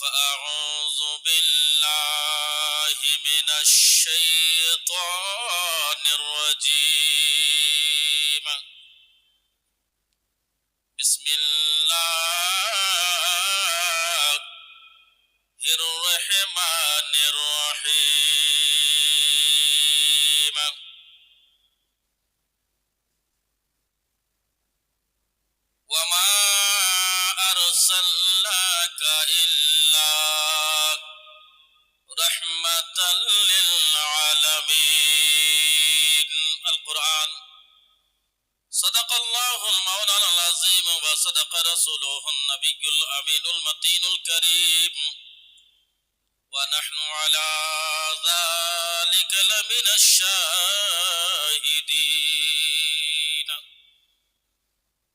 فأعوذ بالله من الشيطان الرجيم. وصدق رسوله النبي الأمين المتين الكريم. ونحن على ذلك لمن الشاهدين.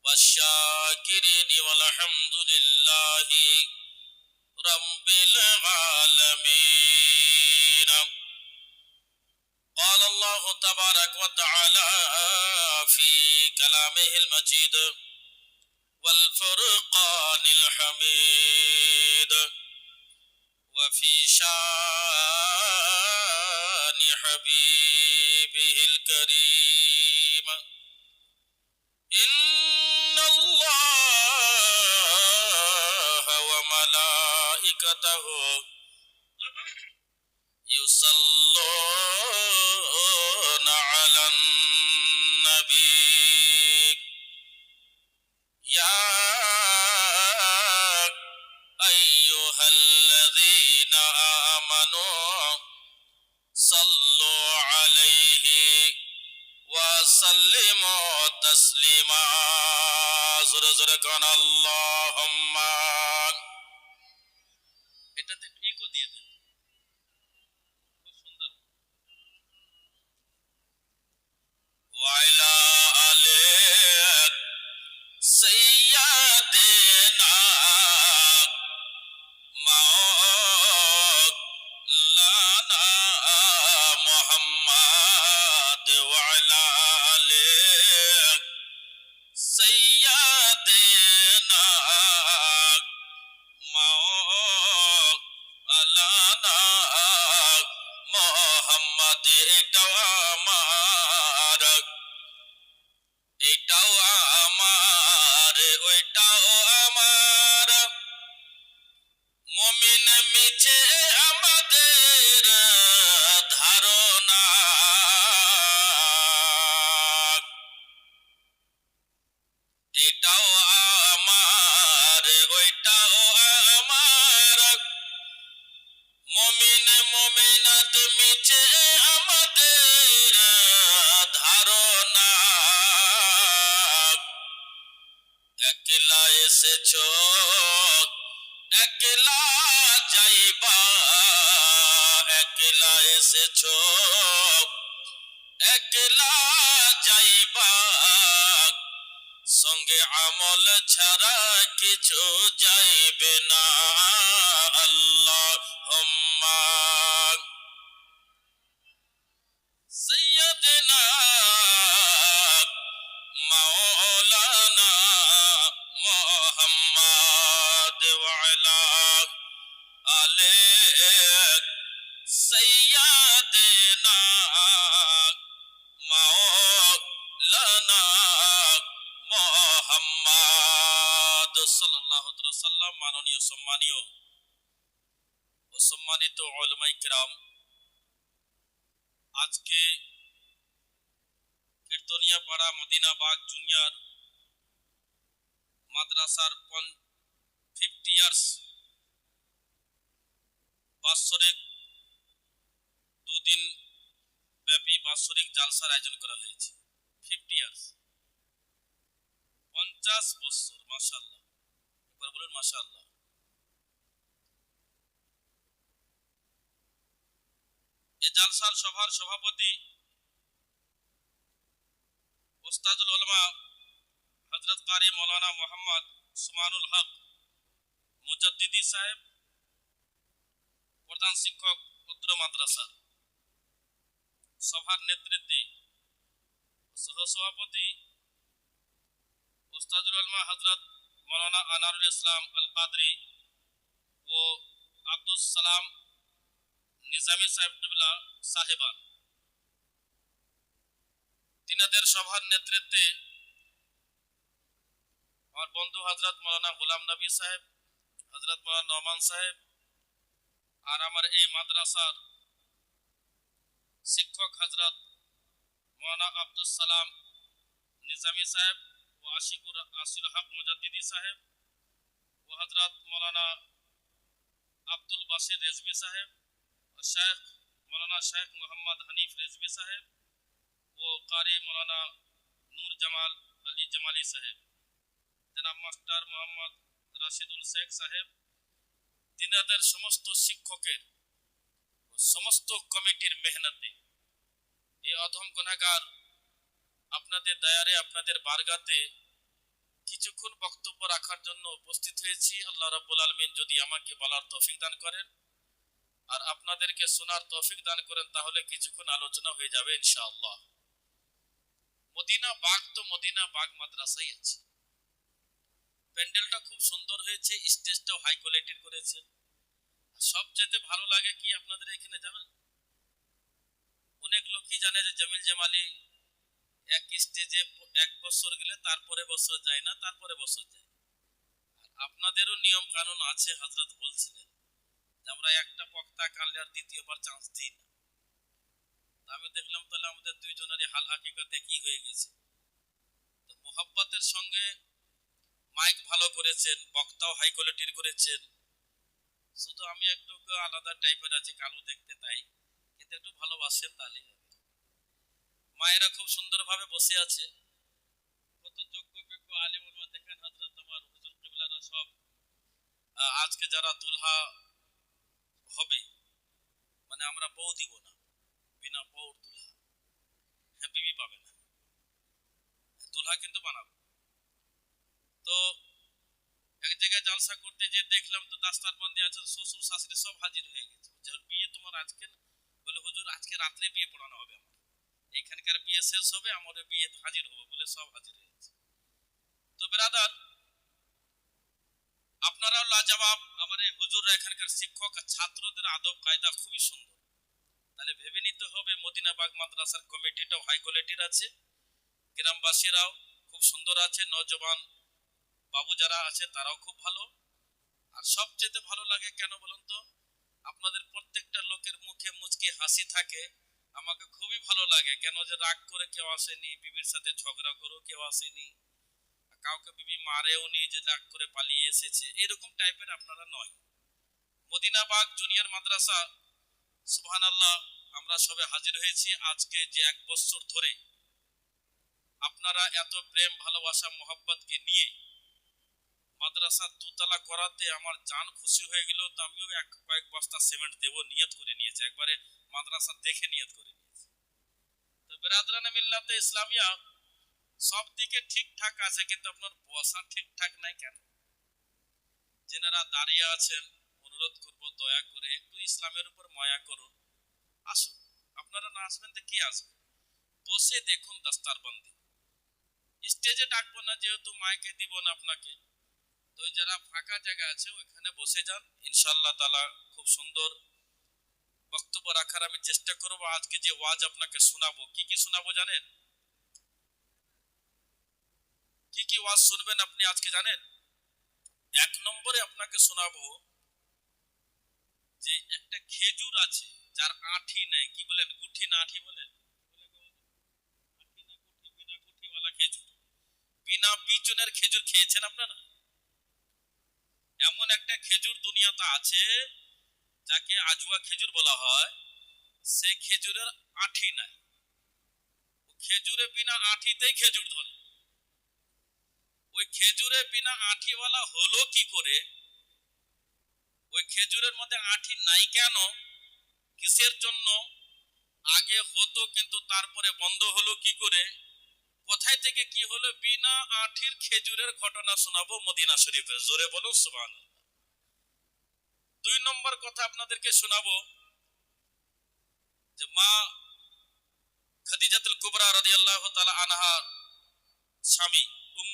والشاكرين والحمد لله رب العالمين. قال الله تبارك وتعالى في كلامه المجيد والفرقان الحميد وفي شان حبيبه الكريم. إن الله وملائكته يصلون وسلموا تسليما زرزركنا اللهم ওইটাও আমার মমিন মমিনাত মিছে আমাদের ধারণা একলা এসেছ একলা যাইবা। একলা এসেছ সঙ্গে আমল ছাড়া কিছু যাইবে না। আল্লাহ সৈয়দনা মাওলানা মোহাম্মদ ওয়ালা ওয়াসাল্লাম মাননীয় সম্মানীয় ও সম্মানিত কিরাম, আজকে কীর্তনিয়া মদিনাবাগ জুনিয়র মাদ্রাসার ফিফটি ইয়ার্স বাৎসরিক দুদিন ব্যাপী বাৎসরিক জালসার আয়োজন করা হয়েছে ফিফটি ইয়ার্স পঞ্চাশ বছর মাসাল্লাহ একবার বলুন মাসাল্লাহ এ জালসার সভার সভাপতি ওস্তাজুল উলমা হজরত কারি মৌলানা মোহাম্মদ সুমানুল হক মুজাদ্দিদি সাহেব, প্রধান শিক্ষক উত্তর মাদ্রাসা। সভার নেতৃত্বে সহসভাপতি ওস্তাজুল আলমা হজরত মৌলানা আনারুল ইসলাম আল কাদরি ও সালাম নিজামী সাহেবুল্লাহ সাহেবান। তিনাদের সভার নেতৃত্বে আমার বন্ধু হজরত মৌলানা গোলাম নবী সাহেব হজরত মৌলানা নমান সাহেব আর আমার এই মাদ্রাসার শিক্ষক হজরত মৌলানা আব্দুল সালাম নিজামী সাহেব ও আশিকুর আসিল হক মুজাদ্দিদি সাহেব ও হজরত মৌলানা আব্দুল বাসির রেজবি সাহেব ও শেখ মৌলানা শেখ মোহাম্মদ হানিফ রেজবি সাহেব ও কারি মৌলানা নূর জামাল আলী জামালি সাহেব জনাব মাস্টার মোহাম্মদ রাশিদুল শেখ সাহেব তিনাদের সমস্ত শিক্ষকের ও সমস্ত কমিটির মেহনতে এই অধম গুণাগার আপনাদের দয়ারে, আপনাদের বারগাতে কিছুক্ষণ বক্তব্য রাখার জন্য উপস্থিত হয়েছি। আল্লাহ রাব্বুল আলমিন যদি আমাকে বলার তৌফিক দান করেন আর আপনাদেরকে শোনার তৌফিক দান করেন, তাহলে কিছুক্ষণ আলোচনা হয়ে যাবে ইনশাআল্লাহ। মদিনা বাগ তো মদিনা বাগ মাদ্রাসাই আছে। প্যান্ডেলটা খুব সুন্দর হয়েছে, স্টেজটাও হাই কোয়ালিটির করেছে। সবচেয়ে ভালো লাগে কি আপনাদের এখানে, জানেন? অনেক লোকই জানে যে জামিল জামালি এক স্টেজে এক বছর গেলে তারপরে বছর যায় না, তারপরে বছর যায়। আপনাদেরও নিয়ম কানুন আছে হজরত বলছিলেন যে আমরা একটা বক্তা কানলে আর দ্বিতীয়বার চান্স দিই না। আমি দেখলাম তাহলে আমাদের দুইজনেরই হাল হাকিকতে কি হয়ে গেছে। তো মোহাব্বতের সঙ্গে মাইক ভালো করেছেন, বক্তাও হাই কোয়ালিটির করেছেন। শুধু আমি একটু আলাদা টাইপের আছে, কালো দেখতে তাই। কিন্তু একটু ভালোবাসেন তাহলেই হবে। মায়েরা খুব সুন্দরভাবে বসে আছে। কত যোগ্য বিজ্ঞ দেখেন হজরত আমার হুজুর কিবলারা সব। আজকে যারা দুলহা হবে মানে আমরা বউ দিব না, বিনা বউর দুলহা। হ্যাঁ বিবি পাবে না। দুলহা কিন্তু বানাবো। তো এক জায়গায় জালসা করতে যে দেখলাম, তো দাস্তার বন্দি আছে, শ্বশুর শাশুড়ি সব হাজির হয়ে গেছে। বিয়ে তোমার আজকে বলে, হুজুর, আজকে রাত্রে বিয়ে পড়ানো হবে আমার এইখানকার বিয়ে শেষ হবে, আমাদের বিয়ে হাজির হবে বলে সব হাজির হয়েছে তো বেরাদার আপনারাও লাজবাব আমার এই হুজুররা এখানকার শিক্ষক আর ছাত্রদের আদব কায়দা খুবই সুন্দর। তাহলে ভেবে নিতে হবে মদিনাবাগ মাদ্রাসার কমিটিটাও হাই কোয়ালিটির আছে, গ্রামবাসীরাও খুব সুন্দর আছে নজবান বাবু যারা আছে তারাও খুব ভালো। আর সবচেয়ে ভালো লাগে কেন বলুন তো, আপনাদের প্রত্যেকটা লোকের মুখে মুচকি হাসি থাকে আমাকে খুবই ভালো লাগে। কেন যে রাগ করে কেউ আসেনি, বিবির সাথে ঝগড়া করেও কেউ আসেনি। কাউকে বিবি মারেও নি যে রাগ করে পালিয়ে এসেছে। এরকম টাইপের আপনারা নয়। মদিনাবাগ জুনিয়র মাদ্রাসা সুবহান আল্লাহ আমরা সবে হাজির হয়েছি আজকে যে এক বছর ধরে। আপনারা এত প্রেম, ভালোবাসা, মোহাব্বতকে নিয়ে মাদ্রাসা দুতলা করাতে আমার জান খুশি হয়ে গেল, তো আমিও এক, কয়েক বস্তা সিমেন্ট দেব, নিয়ত করে নিয়েছি। একবারে মাদ্রাসা দেখে নিয়ত করে নিয়েছি। তো বেরাদরানে মিল্লাতে ইসলামিয়া সব দিকে ঠিকঠাক আছে, কিন্তু আপনার বসা ঠিকঠাক নাই কেন? যেনারা দাঁড়িয়ে আছেন, অনুরোধ করব, দয়া করে একটু ইসলামের উপর মায়া করুন। আসুন, আপনারা না আসবেন তো কি আসবে? বসে দেখুন দাস্তারবন্দি। স্টেজে ডাকবো না, যেহেতু মাইকে দিব না আপনাকে। তো যারা ফাঁকা জায়গা আছে, ওইখানে বসে যান। ইনশাল্লাহ তালা খুব সুন্দর বক্তব্য রাখার আমি চেষ্টা করব। আজকে যে ওয়াজ আপনাকে শোনাবো, কি কি শোনাবো জানেন? কি কি ওয়াজ শুনবেন আপনি আজকে জানেন? এক নম্বরে আপনাকে শোনাবো যে একটা খেজুর আছে, যার আঠি নেই। কি বলেন? গুঠি না আঠি বলেন? বিনা বিচনের খেজুর খেয়েছেন আপনারা? এমন একটা খেজুর দুনিয়াতে আছে, যাকে আজুয়া খেজুর বলা হয়। সেই খেজুরের আঠি নাই। খেজুরে বিনা আঠিতেই খেজুর ধরে। ওই খেজুরে বিনা আঠিওয়ালা হলো কি করে? ওই খেজুরের মধ্যে আঠি নাই কেন? কিসের জন্য? আগে হতো, কিন্তু তারপরে বন্ধ হলো কি করে? কোথায় থেকে কি হলো বিনা আঠির খেজুরের ঘটনা শোনাবো মদিনা শরীফে জোরে বলো সুবান দুই নম্বর কথা আপনাদেরকে শোনাবো, যে মা খাদিজাতুল কুবরা রাদিয়াল্লাহু তাআলা আনহার স্বামী, উম,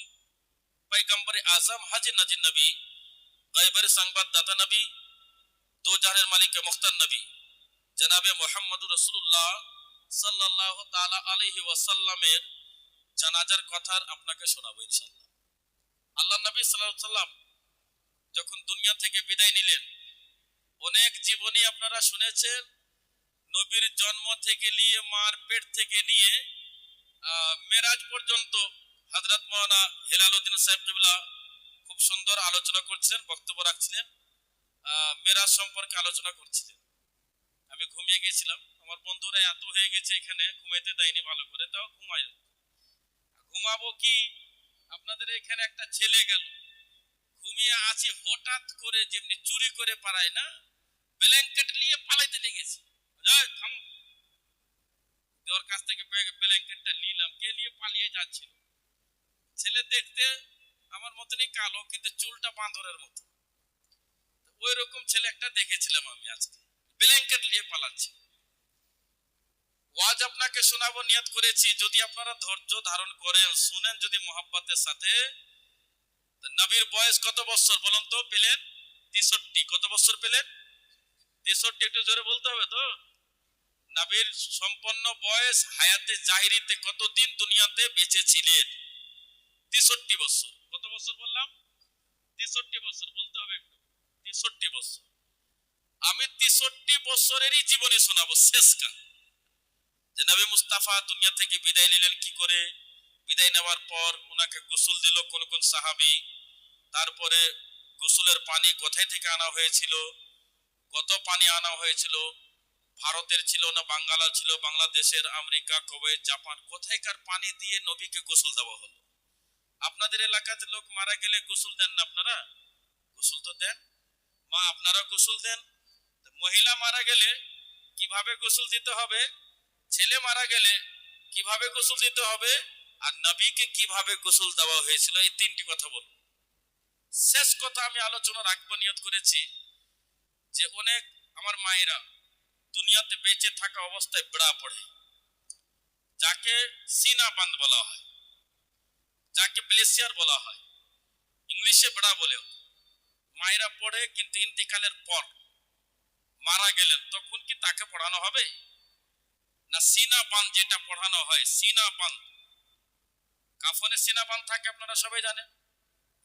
পয়গম্বর আজম, হাজি নাজির নবী, গায়বের সংবাদদাতা নবী দো জাহানের মালিক মুখতার নবী, জনাবে মোহাম্মদুর রসুল্লাহ সাল্লাহ তালা আলহি ওয়াসাল্লামের জানাজার কথার আপনাকে শোনাবো ইনশাল্লাহ আল্লাহ নবী সাল্লাহ সাল্লাম যখন দুনিয়া থেকে বিদায় নিলেন, অনেক জীবনী আপনারা শুনেছেন, নবীর জন্ম থেকে নিয়ে, মার পেট থেকে নিয়ে মেরাজ পর্যন্ত হজরত মৌলানা হেলাল উদ্দিন সাহেব কিবলা খুব সুন্দর আলোচনা করছিলেন, বক্তব্য রাখছিলেন মেরাজ সম্পর্কে আলোচনা করছিলেন। আমি ঘুমিয়ে গেছিলাম, আমার বন্ধুরা এত হয়ে গেছে এখানে, ঘুমাইতে দেয়নি ভালো করে, তাও ঘুমাই ঘুমাবো কি? আপনাদের এখানে একটা ছেলে গেল। ঘুমিয়ে আছি, হঠাৎ করে যেমনি চুরি করে পারায় না? ব্ল্যাঙ্কেট নিয়ে পালাইতে লেগেছে। দেওয়ার কাছ থেকে ব্ল্যাঙ্কেটটা নিলাম। কে নিয়ে পালিয়ে যাচ্ছিল? ছেলে দেখতে আমার মতনই কালো, কিন্তু চুলটা বাঁদরের মতো। ওই রকম ছেলে একটা দেখেছিলাম আমি আজকে। ব্ল্যাঙ্কেট নিয়ে পালাচ্ছে। ওয়াজ আপনাকে শোনাবো, নিয়ত করেছি। যদি আপনারা ধৈর্য ধারণ করেন, শুনেন যদি মোহাব্বতের সাথে। নবীর বয়স কত বছর বলুন তো? পেলেন তেষট্টি। কত বছর পেলেন? তেষট্টি একটু জোরে বলতে হবে তো? নবীর সম্পন্ন বয়স হায়াতে জাহিরিতে কতদিন দুনিয়াতে বেঁচে ছিলেন তেষট্টি বছর। কত বছর বললাম? তেষট্টি বছর। বলতে হবে একটু। তেষট্টি বছর। আমি তেষট্টি বছরেরই জীবনী শোনাবো, শেষকাল। যে নবী মুস্তাফা দুনিয়া থেকে বিদায় নিলেন কি করে? বিদায় নেওয়ার পর ওনাকে গোসল দিল কোন কোন সাহাবি। তারপরে গোসলের পানি কোথায় থেকে আনা হয়েছিল? কত পানি আনা হয়েছিল? ভারতের ছিল না বাঙ্গালা ছিল? বাংলাদেশের, আমেরিকা, কুয়েত, জাপান কোথায়কার পানি দিয়ে নবীকে গোসল দেওয়া হলো? আপনাদের এলাকাতে লোক মারা গেলে গোসল দেন না আপনারা? গোসল তো দেন। মা, আপনারা গোসল দেন? মহিলা মারা গেলে কীভাবে গোসল দিতে হবে? ছেলে মারা গেলে কীভাবে গোসল দিতে হবে? আর নবীকে কীভাবে গোসল দেওয়া হয়েছিল? এই তিনটি কথা বলব। শেষ কথা আমি আলোচনা রাখব, নিয়ত করেছি যে অনেক আমার মায়েরা দুনিয়াতে বেঁচে থাকা অবস্থায় বেড়া পড়ে। যাকে সিনা বান্ধ বলা হয়, যাকে ব্লেসিয়ার বলা হয়, ইংলিশে বেড়া বলে। মায়েরা পড়ে কিন্তু ইন্তিকালের পর মারা গেলেন, তখন কি তাকে পড়ানো হবে? না সিনা বান যেটা পড়ানো হয়, সিনা বান কাফনে সিনা বান থাকে, আপনারা সবাই জানেন?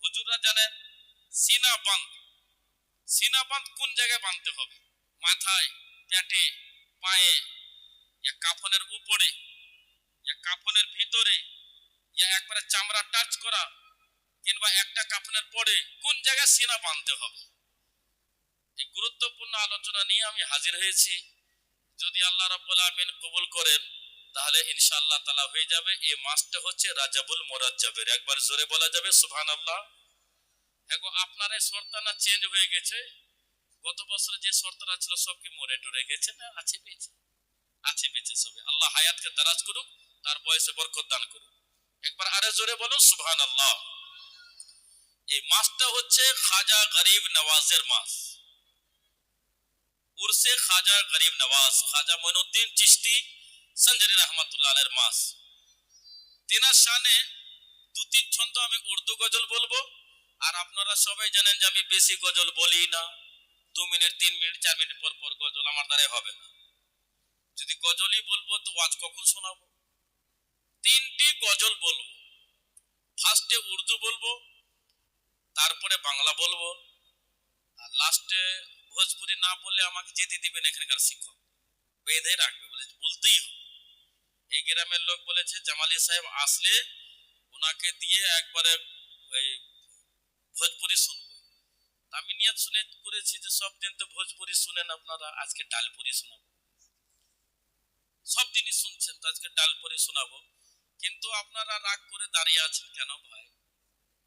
হুজুররা জানেন সিনা বান সিনা বান কোন জায়গায় বাঁধতে হবে? মাথায়, পেটে, পায়ে, ইয়া কাফনের উপরে, ইয়া কাফনের ভিতরে, ইয়া একবারে চামড়া টাচ করা, কিংবা একটা কাফনের পরে, কোন জায়গায় সিনা বাঁধতে হবে? এই গুরুত্বপূর্ণ আলোচনা নিয়ে আমি হাজির হয়েছি। যদি আল্লাহ রাব্বুল আমিন কবুল করেন, তাহলে ইনশাআল্লাহ তালা হয়ে যাবে। এই মাসটা হচ্ছে রাজাবুল মোরাজ্জাবের। একবার জোরে বলা যাবে সুবহান আল্লাহ এখন আপনার এই শর্তানা চেঞ্জ হয়ে গেছে। গত বছর যে শর্তরা ছিল, সব কি মরে টরে গেছে না আছে বেঁচে আছে বেঁচে সবে। আল্লাহ হায়াতকে দারাজ করুক, তার বয়সে বরকত দান করুক। একবার আরে জোরে বলুন সুবহান আল্লাহ এই মাসটা হচ্ছে খাজা গরিব নওয়াজের মাস। উর্সে খাজা গরিব নওয়াজ, খাজা মইনুদ্দিন চিশতি, সঞ্জরি রহমাতুল্লাহ আলের মাস। তেনার শানে দু, তিন ছন্দ আমি উর্দু গজল বলব, আর আপনারা সবাই জানেন যে আমি বেশি গজল বলি না। দু মিনিট, তিন মিনিট, চার মিনিট পর পর গজল আমার দ্বারাই হবে না। যদি গজলই বলব, তো ওয়াজ কখন শোনাবো? তিনটি গজল বলব। ফার্স্টে উর্দু বলব, তারপরে বাংলা বলব, আর লাস্টে ভোজপুরি না বললে আমাকে যেতে দিবেন এখানকার শিক্ষক। বেঁধে রাখবে, বলে বলতেই হবে। এই গ্রামের লোক বলেছে, জামালি সাহেব আসলে ওনাকে দিয়ে একবারে ওই ভোজপুরি শুনব। আমি নিয়ত শুনে করেছি যে সব দিন তো ভোজপুরি শুনেন আপনারা, আজকে ডালপুরি শোনাবো। সব দিনই শুনছেন তো আজকে ডালপুরি শোনাবো। কিন্তু আপনারা রাগ করে দাঁড়িয়ে আছেন কেন ভাই?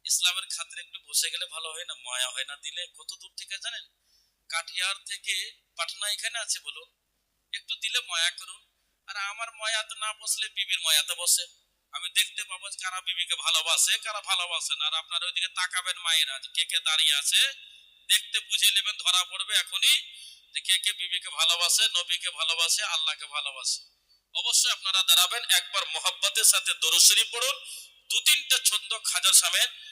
ইসলামের খাতিরে একটু বসে গেলে ভালো হয় না, মায়া হয় না দিলে? কত দূর থেকে জানেন? কাটিয়ার থেকে পাটনা এখানে আছে বলুন। একটু দিলে মায়া করুন। আর আমার মায়াতে না বসলে বিবির মায়াতে বসে। আমি দেখতে পাবো কারা বিবিকে ভালোবাসে কারা ভালোবাসে না। আর আপনার ওইদিকে তাকাবেন মায়েরা কে কে দাঁড়িয়ে আছে। দেখতে বুঝে নেবেন ধরা পড়বে এখনই যে কে কে বিবিকে ভালোবাসে নবীকে ভালোবাসে আল্লাহকে ভালোবাসে। অবশ্যই আপনারা দাঁড়াবেন একবার মোহাব্বতের সাথে দরুশরী পড়ুন। দু তিনটা ছন্দ খাজার সামনে আহ,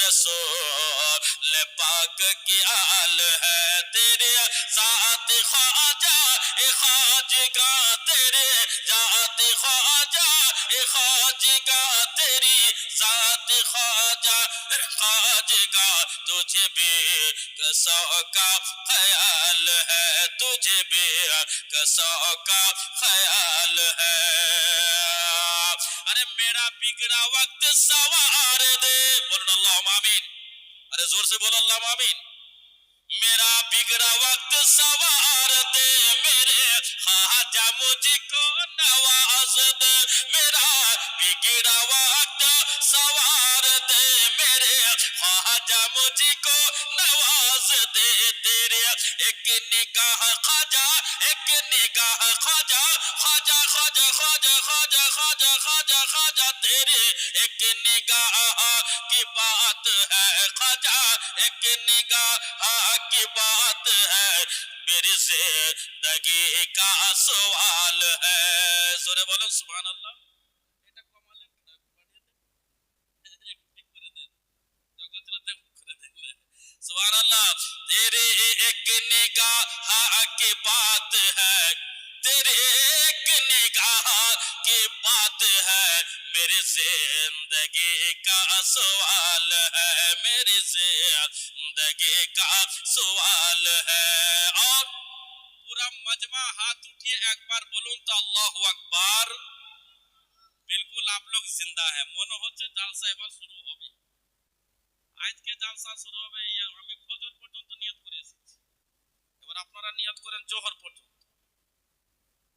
رسول پاک کی آل ہے تیرے ذات خواجہ خواج کا تیرے ذات خواجہ خواج کا تیری ذات خواجہ خواج کا تجھے بھی کسو کا خیال ہے، تجھے بھی کسو آمین میرا بگڑا وقت سوار دے، میرے خواجہ مجھ کو نواز دے، میرا بگڑا وقت है मेरी जिंदगी का सवाल है मेरी जिंदगी का सवाल है और पूरा मजमा हाथ उठिए एक बार बोलूं तो अल्लाह अकबर बिल्कुल आप लोग जिंदा है মনে হচ্ছে জালসা এবার শুরু হবে আজকে জালসা শুরু হবে ইয়া আমি ফজর পর্যন্ত নিয়ত করে এসেছি এবার আপনারা নিয়ত করেন জোহর পর্যন্ত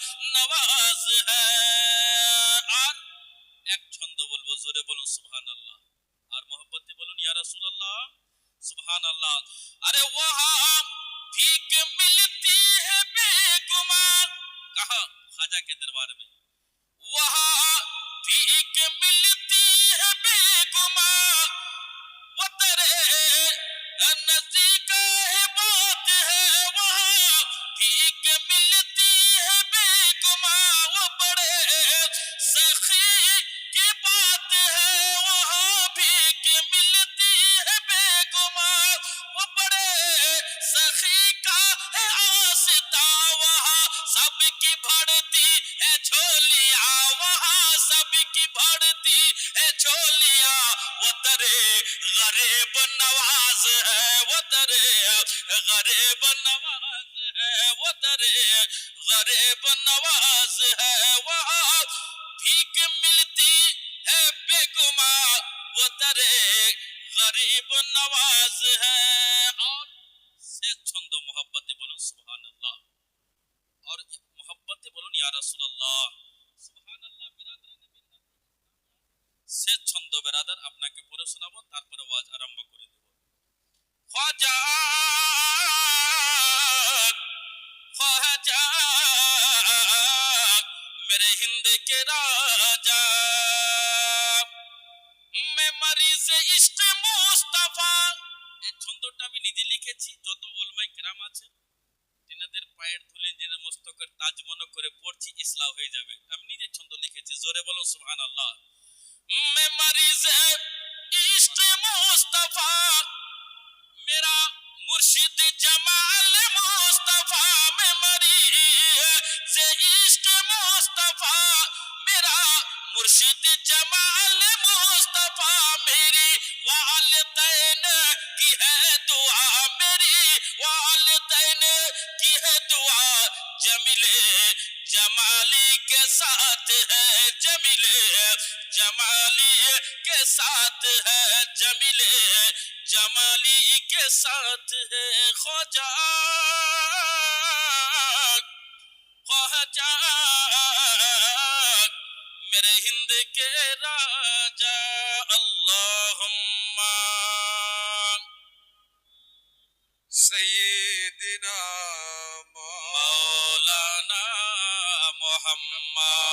बंदा नवाज है আর এক ছন্দ বলবো জোরে বলুন সুবহানাল্লাহ আর মোহব্বতে বলুন ইয়া রাসূলুল্লাহ সুবহানাল্লাহ अरे वहाँ भीख मिलती है बेगुमान कहा ख्वाजा के दरबार में वहाँ وتر غريب نواز وتر غريب نواز غريب نواز मेरे हिंद के राजा मैं मरीज इश्क মুস্তাফা এই ছন্দটা আমি নিজে লিখেছি যত ওলমাই কেরাম আছে তিনাদের পায়ের ধুলে যে মস্তকের তাজ মনে করে পড়ছি ইসলাম হয়ে যাবে আমি নিজে ছন্দ লিখেছি জোরে বলো সুবহানাল্লাহ मैं मरीज इश्क मुस्तफा جمالی کے ساتھ ہے جمیلے جمالی کے ساتھ ہے جمیلے جمالی کے ساتھ ہے خواجہ۔ Namah.